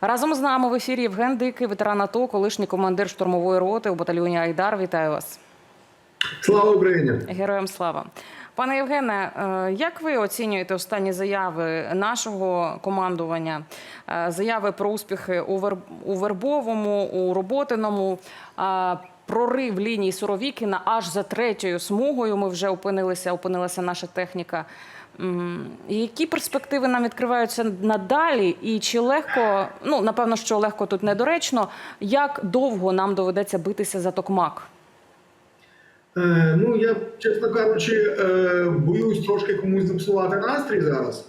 Разом з нами в ефірі Євген Дикий, ветеран АТО, колишній командир штурмової роти у батальйоні Айдар. Вітаю вас. Слава Україні! Героям слава. Пане Євгене, е, як ви оцінюєте останні заяви нашого командування, е, заяви про успіхи у Вер- Вербовому, у Роботиному, е, прорив лінії Суровікіна аж за третьою смугою? Ми вже опинилися, опинилася наша техніка. Які перспективи нам відкриваються надалі? І чи легко, ну напевно, що легко тут недоречно, як довго нам доведеться битися за Токмак? Е, ну я, чесно кажучи, е, боюсь трошки комусь запсувати настрій зараз.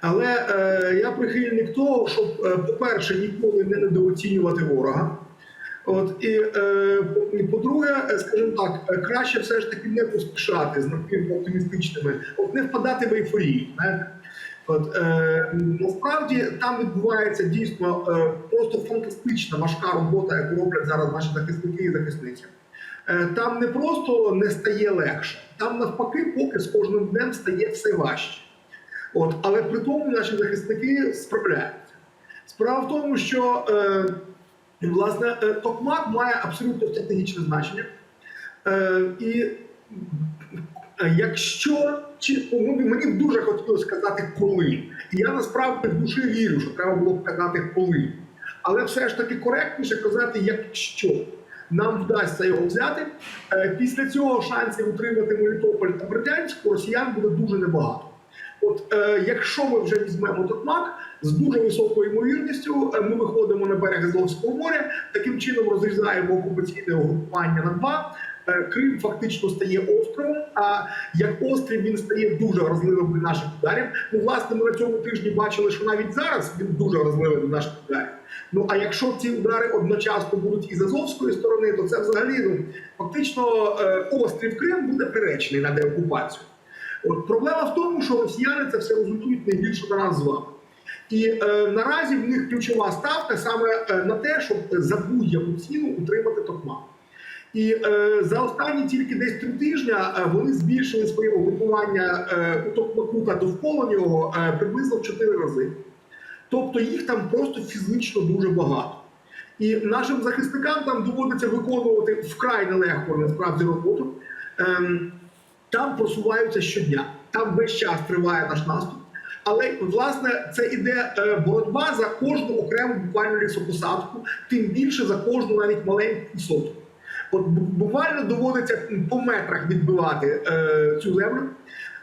Але е, я прихильник того, щоб, е, по-перше, ніколи не недооцінювати ворога. От і е, по-друге, е, скажімо так, е, краще все ж таки не поспішати з надмірно оптимістичними, от не впадати в ейфорію. знаєте. От е, насправді там відбувається дійсно е, просто фантастична важка робота, яку роблять зараз наші захисники і захисниці. Е, Там не просто не стає легше, там навпаки, поки з кожним днем стає все важче. От, але при тому наші захисники справляються. Справа в тому, що е, власне е, Токмак має абсолютно стратегічне значення. Е, і е, якщо чи ну, мені б дуже хотілося сказати коли. І я насправді в душі вірю, що треба було б казати коли. Але все ж таки коректніше казати, якщо нам вдасться його взяти, е, після цього шансів утримати Мелітополь та Бердянськ у росіян буде дуже небагато. От е, якщо ми вже візьмемо Токмак, з дуже високою ймовірністю е, ми виходимо на берег Азовського моря, таким чином розрізаємо окупаційне угрупування на два. Е, Крим фактично стає островом. А як острів він стає дуже вразливим до наших ударів. Ну, власне, ми на цьому тижні бачили, що навіть зараз він дуже вразливий до наших ударів. Ну а якщо ці удари одночасно будуть із Азовської сторони, то це взагалі ну фактично е, острів Крим буде приречений на деокупацію. От проблема в тому, що росіяни це все розуміють найбільше на нас з вами. І е, наразі в них ключова ставка саме е, на те, щоб за будь-яку ціну утримати Токмак. І е, за останні тільки десь три тижня е, вони збільшили своє угрупування е, у Токмаку та довкола нього е, приблизно в чотири рази. Тобто їх там просто фізично дуже багато. І нашим захисникам там доводиться виконувати вкрай нелегко насправді роботу. Ем, там просуваються щодня, там весь час триває наш наступ. Але власне це іде е, боротьба за кожну окрему буквально лісопосадку, тим більше за кожну навіть маленьку сотку. От буквально доводиться по метрах відбивати е, цю землю.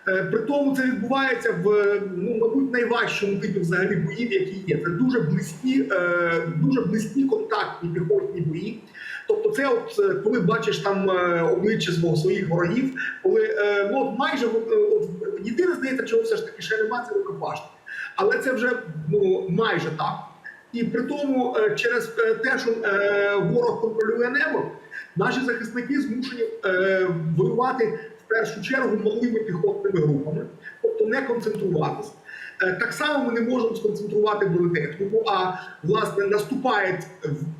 Е, При тому це відбувається в ну, мабуть, найважчому типі взагалі боїв, які є. Це дуже близькі, е, дуже близькі контактні піхотні бої. Тобто, це от е, коли бачиш там е, обличчя своїх ворогів, коли е, ну от майже от, е, єдине здається, чого все ж таки ще немає, це рукопашник. Але це вже ну майже так. І при тому, е, через е, те, що е, ворог контролює небо, наші захисники змушені е, воювати в першу чергу малими піхотними групами, тобто не концентруватися. Е, Так само ми не можемо сконцентрувати бронетехніку, а власне наступає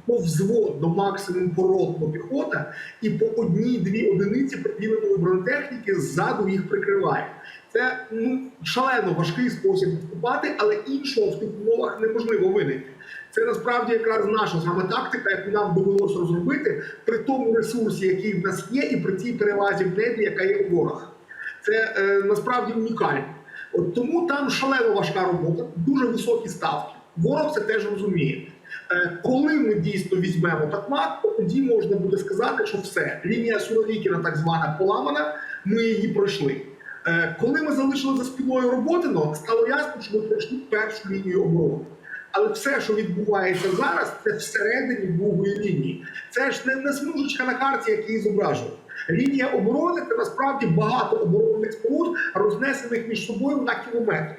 повзводно максимум поротно піхота, і по одній-дві одиниці приділеної бронетехніки ззаду їх прикриває. Це ну шалено важкий спосіб наступати, але іншого в тих умовах неможливо винайти. Це насправді якраз наша саме тактика, яку нам довелося розробити при тому ресурсі, який в нас є, і при тій перевазі в небі, яка є у ворога. Це е, насправді унікально. От тому там шалено важка робота, дуже високі ставки. Ворог це теж розуміє. Е, коли ми дійсно візьмемо Токмак, то тоді можна буде сказати, що все, лінія Суровікіна, так звана, поламана, ми її пройшли. Е, коли ми залишили за спиною Роботино, стало ясно, що ми пройшли першу лінію оборони. Але все, що відбувається зараз, це всередині другої лінії. Це ж не, не смужечка на карті, як її зображують. Лінія оборони це насправді багато оборонних споруд, рознесених між собою на кілометри.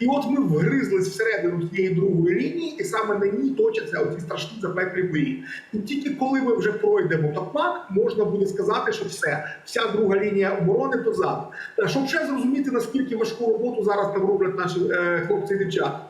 І от ми вгризлись всередину цієї другої лінії, і саме на ній точаться оці страшні запеклі бої. І тільки коли ми вже пройдемо Токмак, можна буде сказати, що все, вся друга лінія оборони позаду. Щоб ще зрозуміти, наскільки важку роботу зараз там роблять наші е, хлопці і дівчата.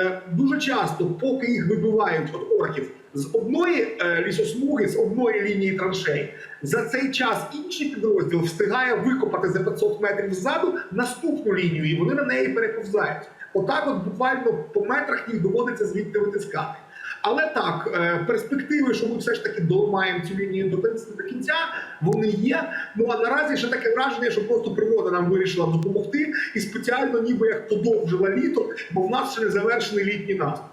Е, дуже часто, поки їх вибивають от орків з одної е, лісосмуги, з одної лінії траншей, за цей час інший підрозділ встигає викопати за 500 метрів ззаду наступну лінію, і вони на неї переповзають. Отак, от буквально по метрах їх доводиться звідти витискати. Але так, е, перспективи, що ми все ж таки доламаємо цю лінію до кінця, до кінця, вони є. Ну а наразі ще таке враження, що просто природа нам вирішила допомогти і спеціально, ніби як подовжила літо, бо в нас ще не завершений літній наступ.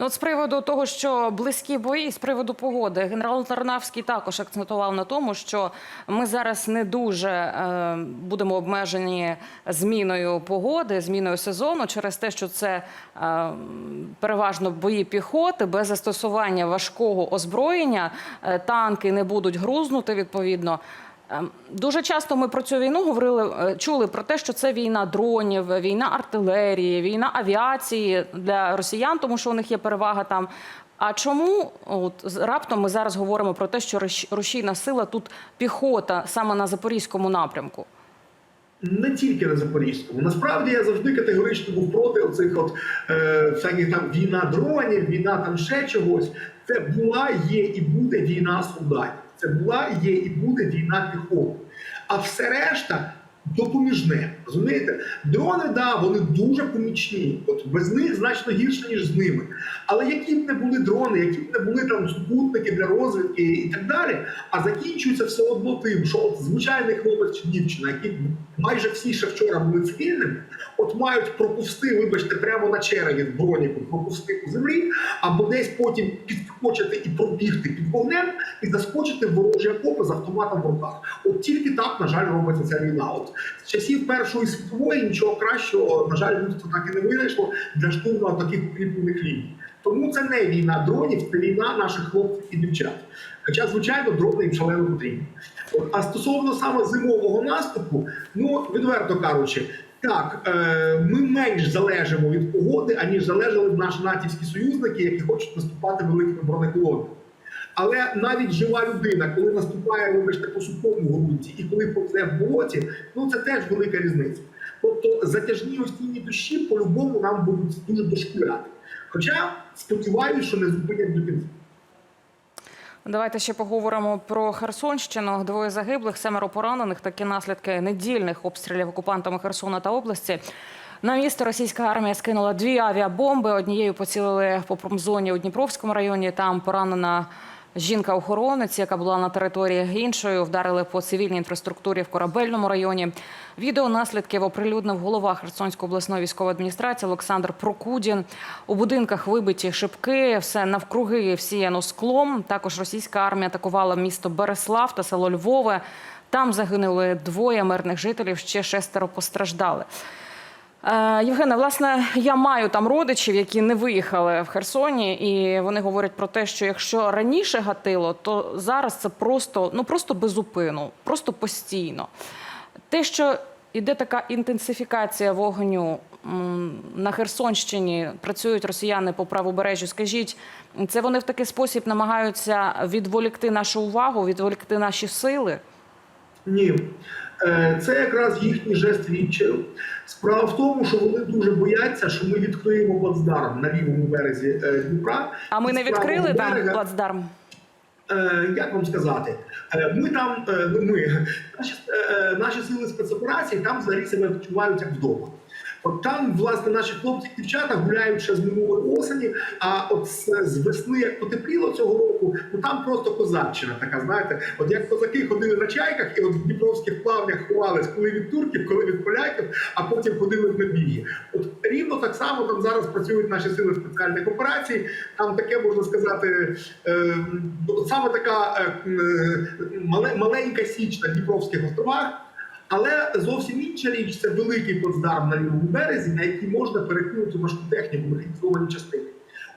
Ну, от з приводу того, що близькі бої, з приводу погоди, генерал Тарнавський також акцентував на тому, що ми зараз не дуже е, будемо обмежені зміною погоди, зміною сезону через те, що це е, переважно бої піхоти без застосування важкого озброєння, е, танки не будуть грузнути відповідно. Ем, Дуже часто ми про цю війну говорили, е, чули про те, що це війна дронів, війна артилерії, війна авіації для росіян, тому що у них є перевага там. А чому от раптом ми зараз говоримо про те, що рушійна сила тут піхота саме на запорізькому напрямку? Не тільки на Запорізькому. Насправді я завжди категорично був проти оцих от е, всяких там війна дронів, війна там ще чогось. Це була, є і буде війна солдатів. Це була, є і буде війна піхоти. А все решта допоміжне. Розумієте? Дрони, да, вони дуже помічні. От без них значно гірше, ніж з ними. Але які б не були дрони, які б не були там супутники для розвідки і так далі, а закінчується все одно тим, що от звичайний хлопець чи дівчина, які майже всі ще вчора були цивільними, от мають проповсти, вибачте, прямо на череві в броніку, проповсти по землі, або десь потім підскочити і пробігти під вогнем і заскочити ворожі окопи з автоматом в руках. От тільки так, на жаль, робиться ця війна. От з часів Першої світової нічого кращого, на жаль, людство так і не винайшло для штурму таких укріплених ліній. Тому це не війна дронів, це війна наших хлопців і дівчат. Хоча, звичайно, дрони їм шалено потрібні. А стосовно саме зимового наступу, ну відверто кажучи, так е, ми менш залежимо від погоди, аніж залежали наші натівські союзники, які хочуть наступати великими бронеколонами. Але навіть жива людина, коли наступає, вибачте, по сухому ґрунті і коли повзе в болоті, ну це теж велика різниця. Тобто затяжні осінні дощі по-любому нам будуть дуже дошкуляти. Хоча сподіваюся, що не зупинять до кінця. Давайте ще поговоримо про Херсонщину. Двоє загиблих, семеро поранених. Такі наслідки недільних обстрілів окупантами Херсона та області. На місто російська армія скинула дві авіабомби. Однією поцілили по промзоні у Дніпровському районі. Там поранена жінка-охоронець, яка була на території іншою. Вдарили по цивільній інфраструктурі в корабельному районі. Відео наслідків оприлюднив голова Херсонської обласної військової адміністрації Олександр Прокудін. У будинках вибиті шибки, все навкруги всіяно склом. Також російська армія атакувала місто Береслав та село Львове. Там загинули двоє мирних жителів, ще шестеро постраждали. Е, Євгене, власне, я маю там родичів, які не виїхали в Херсоні, і вони говорять про те, що якщо раніше гатило, то зараз це просто ну просто безупину, просто постійно. Те, що іде така інтенсифікація вогню на Херсонщині, працюють росіяни по правобережжю. Скажіть, це вони в такий спосіб намагаються відволікти нашу увагу, відволікти наші сили? Ні, Е, це якраз їхній жест відчаю. Справа в тому, що вони дуже бояться, що ми відкриємо плацдарм на лівому березі е, Дніпра. А ми не відкрили там берега- плацдарм? Е, як вам сказати, ми там, ми наші, наші сили спецоперації там взагалі себе відчувають як вдома. От там, власне, наші хлопці і дівчата гуляють ще з минулої осені. А от з, весни, як потепліло цього року, ну там просто козаччина така. Знаєте, от як козаки ходили на чайках, і от в дніпровських плавнях ховались коли від турків, коли від поляків, а потім ходили в набіги. От рівно так само там зараз працюють наші сили спеціальних операцій. Там таке можна сказати, е, саме така е, е, мале- маленька січ на Дніпровських островах. Але зовсім інша річ це великий плацдарм на лівому березі, на який можна перекинути важку техніку, механізовані частини.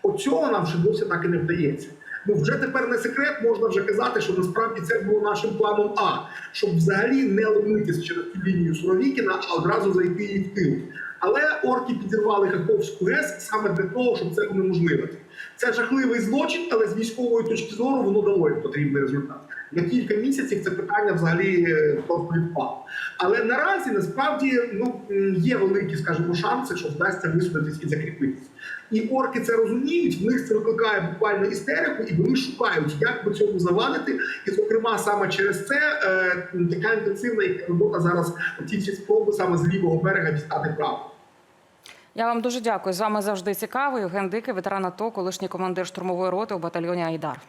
От цього нам ще досі так і не вдається. Ну вже тепер не секрет, можна вже казати, що насправді це було нашим планом А, щоб взагалі не ломитися через цю лінію Суровікіна, а одразу зайти її в тил. Але орки підірвали Каховську ГЕС саме для того, щоб це унеможливити. Це жахливий злочин, але з військової точки зору воно дало їм потрібний результат. На кілька місяців це питання взагалі е, просто. Але наразі насправді ну є великі, скажімо, шанси, що вдасться висунутись і закріпитись. І орки це розуміють. В них це викликає буквально істерику, і вони шукають, як би цьому завадити. І, зокрема, саме через це е, така інтенсивна робота зараз. Ці всі спроби саме з лівого берега дістати право. Я вам дуже дякую. З вами завжди цікаво. Євген Дикий, ветеран АТО, колишній командир штурмової роти у батальйоні Айдар.